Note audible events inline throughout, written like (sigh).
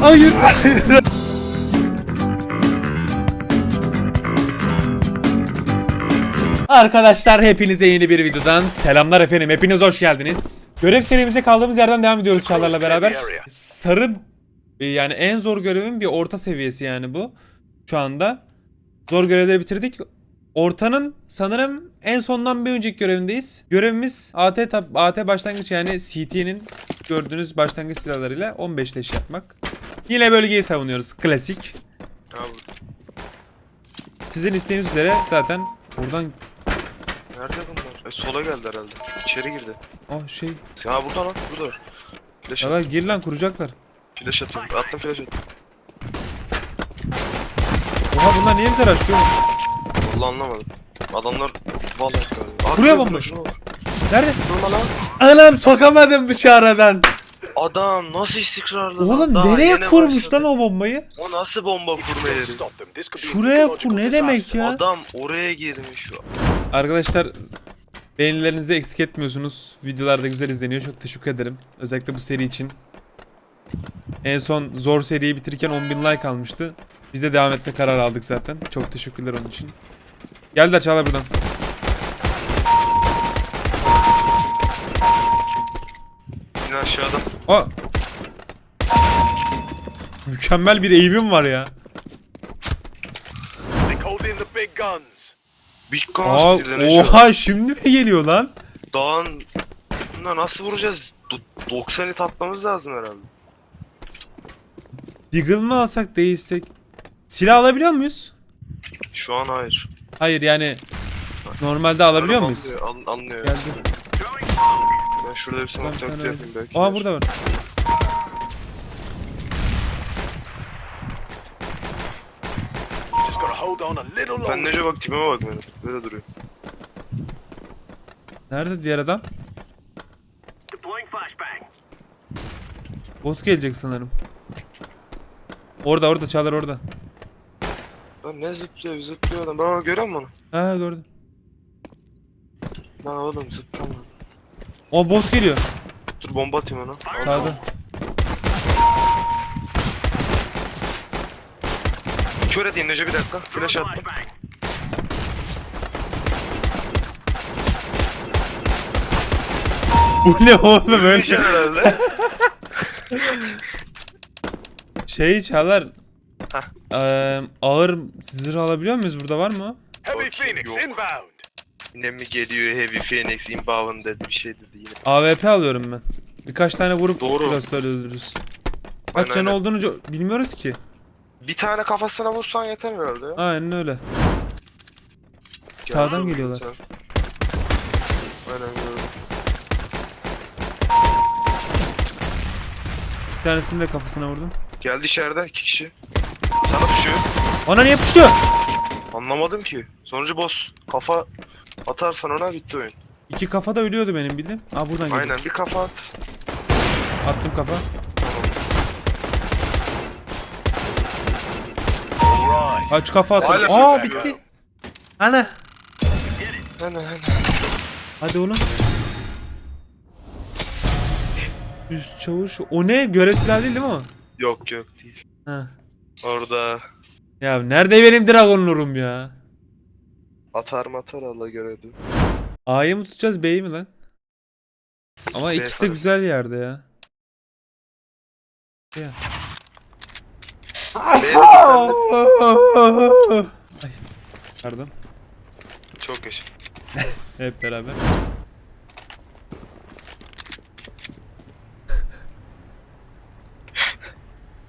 Hayır. Arkadaşlar hepinize yeni bir videodan selamlar efendim. Hepiniz hoş geldiniz. Görev serimize kaldığımız yerden devam ediyoruz Çağlar'la beraber. Sarı e, yani en zor görevin bir orta seviyesi yani bu. Şu anda. Zor görevleri bitirdik. Ortanın sanırım en sondan bir önceki görevindeyiz. Görevimiz AT AT başlangıç yani CT'nin gördüğünüz başlangıç silahlarıyla 15 leş yapmak. Yine bölgeyi savunuyoruz. Klasik. Abi Sizin isteğiniz üzere zaten buradan nerede bunlar? E, sola geldi herhalde. İçeri girdi. oh şey Ha burada lan burada. Flash Çağlar at. gir lan kuracaklar. Flash atıyorum. Attım flash attım. Oha bunlar niye bize açıyor? Vallahi anlamadım. Adamlar vallahi Buraya bomba. şuna bak. Nerede? Durma lan. Anam sokamadım bu aradan. Adam nasıl istikrarlı lan? Oğlum Daha nereye yeni kurmuş başladı. lan o bombayı? O nasıl bomba kurma yeri? Şuraya kur ne demek ya? Adam oraya girmiş şu an. Arkadaşlar beğenilerinizi eksik etmiyorsunuz. Videolar da güzel izleniyor. Çok teşekkür ederim. Özellikle bu seri için. En son zor seriyi bitirirken 10.000 like almıştı. Biz de devam etme kararı aldık zaten. Çok teşekkürler onun için. Geldiler Çağlar buradan. Yine aşağıda. Aa! Mükemmel bir eğimim var ya. Big Aa, Guns birden oha şimdi mi geliyor lan? Dağın Bunlar nasıl vuracağız? Do- 90 hit atmamız lazım herhalde. Deagle mı alsak değilsek? Silah alabiliyor muyuz? Şu an hayır. Hayır yani normalde alabiliyor Adam muyuz? Alıyor, al- alınıyor. Geldi. Ben şurada bir Tamam, smoke sen öyle. yapayım belki. Aa burada var. Ben nece bak tipime bak benim. Böyle duruyor. Nerede diğer adam? Boss gelecek sanırım. Orada orada Çağlar orada. Lan ne zıplıyor zıplıyor adam. Baba görüyor musun onu? Ha gördüm. Lan oğlum zıplama. O boss geliyor. Dur bomba atayım ona. Sağda. Kör edeyim Nece bir dakika. Flash attım. Bu ne oğlum öyle? herhalde. (laughs) Şey Çağlar. Heh. Eee ağır zırh alabiliyor muyuz? Burada var mı? Heavy Phoenix yok. inbound. Yine mi geliyor Heavy Phoenix inbound dedi bir şey dedi yine. AWP alıyorum ben. Birkaç tane vurup Doğru. sonra öldürürüz. Kaç Aynen, canı aynen. olduğunu co- bilmiyoruz ki. Bir tane kafasına vursan yeter herhalde ya. Aynen öyle. Sağdan mi geliyorlar. sen? Aynen gördüm. Bir tanesini de kafasına vurdum. Geldi içeride iki kişi. Sana düşüyor. Ana niye yapıştı? Anlamadım ki. Sonucu boss. Kafa atarsan ona bitti oyun. İki kafa da ölüyordu benim bildim. Aa buradan geliyor. Aynen bir kafa at. Attım kafa. Kaç kafa attım. Hala Aa böyle bitti. Ana. Hemen. Hadi oğlum. Üst çavuş. O ne? Görev silahı değil değil mi o? Yok yok değil. Ha. Orada Ya nerede benim dragonlurum ya? Atar matar Allah görevi. A'yı mı tutacağız B'yi mi lan? Ama B ikisi de sanırım. güzel yerde ya. Ya. B'ye (laughs) Ay. Pardon. Çok yaşa. (laughs) Hep beraber. (laughs)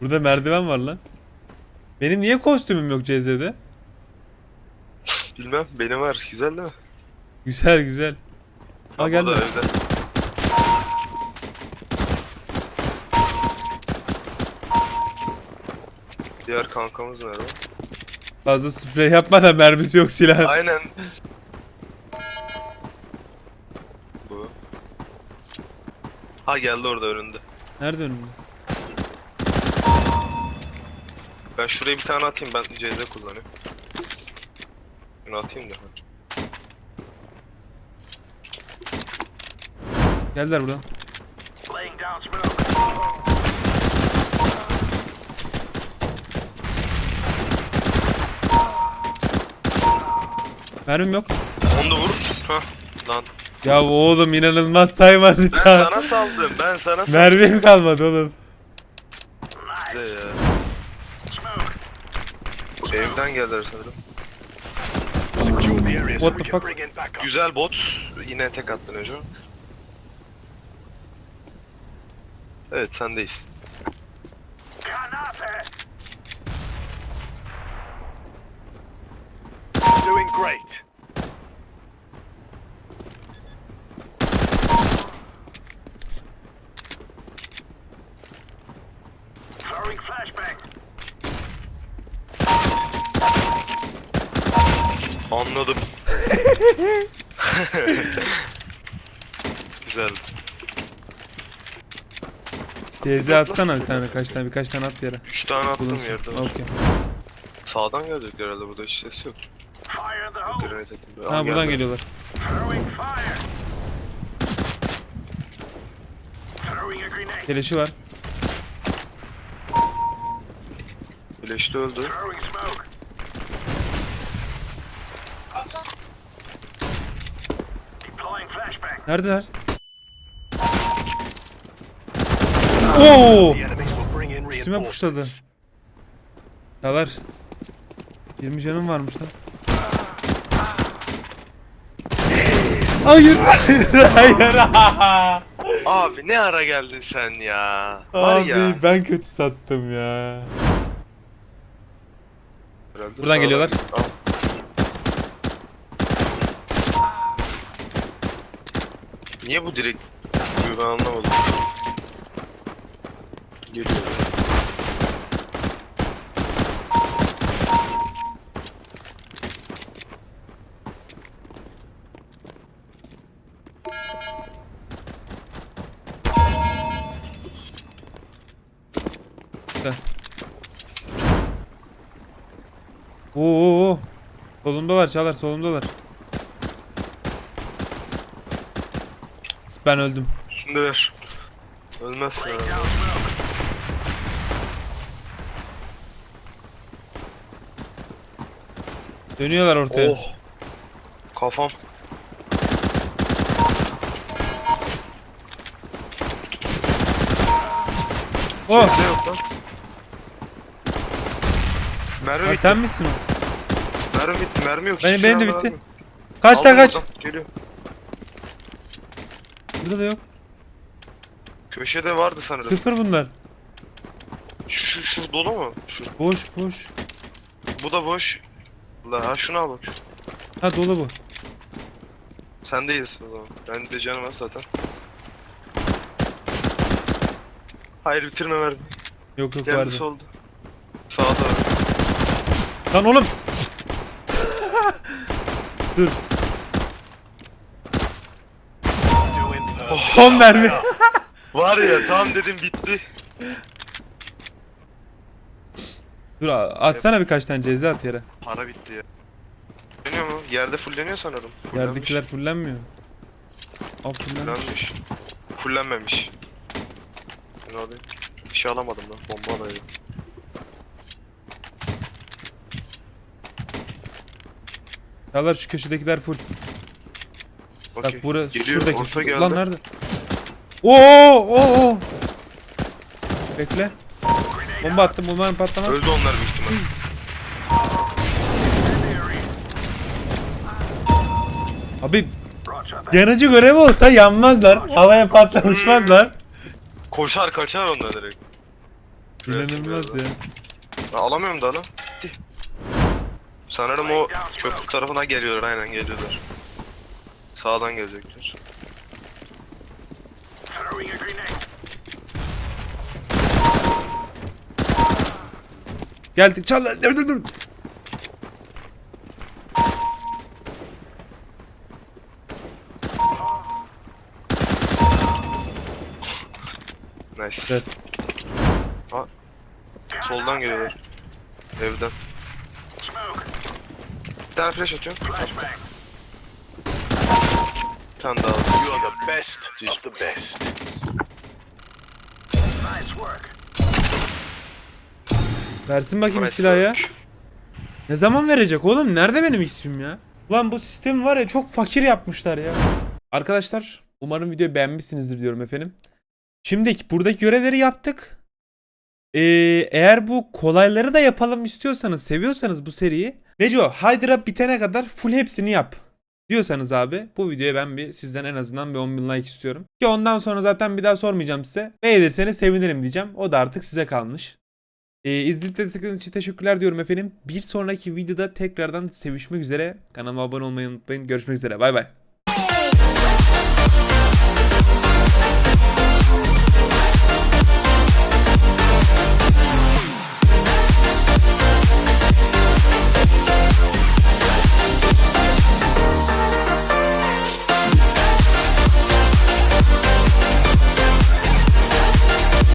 Burada merdiven var lan. Benim niye kostümüm yok CZ'de? Bilmem benim var. Güzel değil mi? Güzel güzel. Ha, geldi. evde. Diğer kankamız nerede? Fazla sprey yapma da mermisi yok silah. Aynen. Bu. Ha geldi orada önünde. Nerede önümde? Ben şuraya bir tane atayım ben CZ kullanıyorum. Şunu atayım da. Geldiler buradan. Mermim yok. Onu da vur. Lan. Ya oğlum inanılmaz saymadı Ben sana saldım. Ben sana saldım. Mermim kalmadı oğlum. Evden geldiler sanırım. What the fuck? Güzel bot. Yine tek attın Ejo. Evet sendeyiz. Doing great. Throwing flashbang. Anladım. Güzel. CZ atsana bir tane kaç tane birkaç tane at yere. 3 tane attım Bulunsun. yerde. Okey. Sağdan gelecek herhalde burada hiç ses yok. Grenade atayım. Ha buradan geldi. geliyorlar. Keleşi var. Flash'te öldü. Throwing smoke. Deploying flashbang. Neredeler? Oo! Üstüme puşladı. Çağlar. 20 canım varmış lan. Hayır, hayır, hayır. Abi ne ara geldin sen ya? Var Abi ya. ben kötü sattım ya. Buradan geliyorlar. Al. Niye bu direkt ben anlamadım. Geliyor. Oo, oo, oo. Solumdalar Çağlar solumdalar. Ben öldüm. Şimdi ver. Ölmezsin herhalde. Dönüyorlar ortaya. Oh. Kafam. Oh! Ne yok lan? Mermi Ha, bitti. sen misin o? Mermi bitti. Mermi yok. Benim, Hiçbir benim de şey bitti. almadım. Kaç lan kaç? Geliyor. Burada da yok. Köşede vardı sanırım. Sıfır bunlar. Şu, şu, şu dolu mu? Şu. Boş boş. Bu da boş. La ha şunu al bak. Ha dolu bu. Sendeyiz o zaman. Ben de canım az zaten. Hayır bitirme mermi. Yok yok Geldi vardı. solda. Sağda. Lan oğlum. (laughs) Dur. Doing uh, Son mermi. Var ya tam dedim bitti. Dur a- atsana birkaç tane ceza at yere. Para bitti ya. Dönüyor mu? Yerde fullleniyor sanırım. Fullenmiş. Yerdekiler fullenmiyor. Al fullenmiş. Fullenmiş. Fullenmemiş. Ben alayım. Bir şey alamadım lan. Bomba alayım. Çağlar şu köşedekiler full. Bak Okey. burası Geliyor, şuradaki. orta Şu, geldi. lan nerede? Oo oo oo. Bekle. Bomba attım umarım patlamaz. Öldü onlar büyük ihtimal. Abi yanıcı görevi olsa yanmazlar. Havaya patlar uçmazlar. Koşar kaçar onlar direkt. Şuraya İnanılmaz ya. Ben alamıyorum daha lan. Bitti. Sanırım o köprü tarafına geliyorlar aynen geliyorlar. Sağdan gelecekler. Throwing a grenade. Geldik Çağlar dur dur dur. Nice. Evet. Aa, soldan geliyorlar. Evden. Smoke. Bir tane flash atıyorum. Bir tane daha. You are the best of the best. Versin bakayım Nice silahı ya. work. Ne zaman verecek oğlum? Nerede benim ismim ya? Ulan bu sistem var ya çok fakir yapmışlar ya. Arkadaşlar umarım videoyu beğenmişsinizdir diyorum efendim. Şimdi buradaki görevleri yaptık. Ee, eğer bu kolayları da yapalım istiyorsanız, seviyorsanız bu seriyi. Neco, Hydra bitene kadar full hepsini yap. Diyorsanız abi bu videoya ben bir sizden en azından bir 10 bin like istiyorum. Ki ondan sonra zaten bir daha sormayacağım size. Beğenirseniz sevinirim diyeceğim. O da artık size kalmış. Ee, destekleriniz için teşekkürler diyorum efendim. Bir sonraki videoda tekrardan sevişmek üzere. Kanalıma abone olmayı unutmayın. Görüşmek üzere. Bay bay.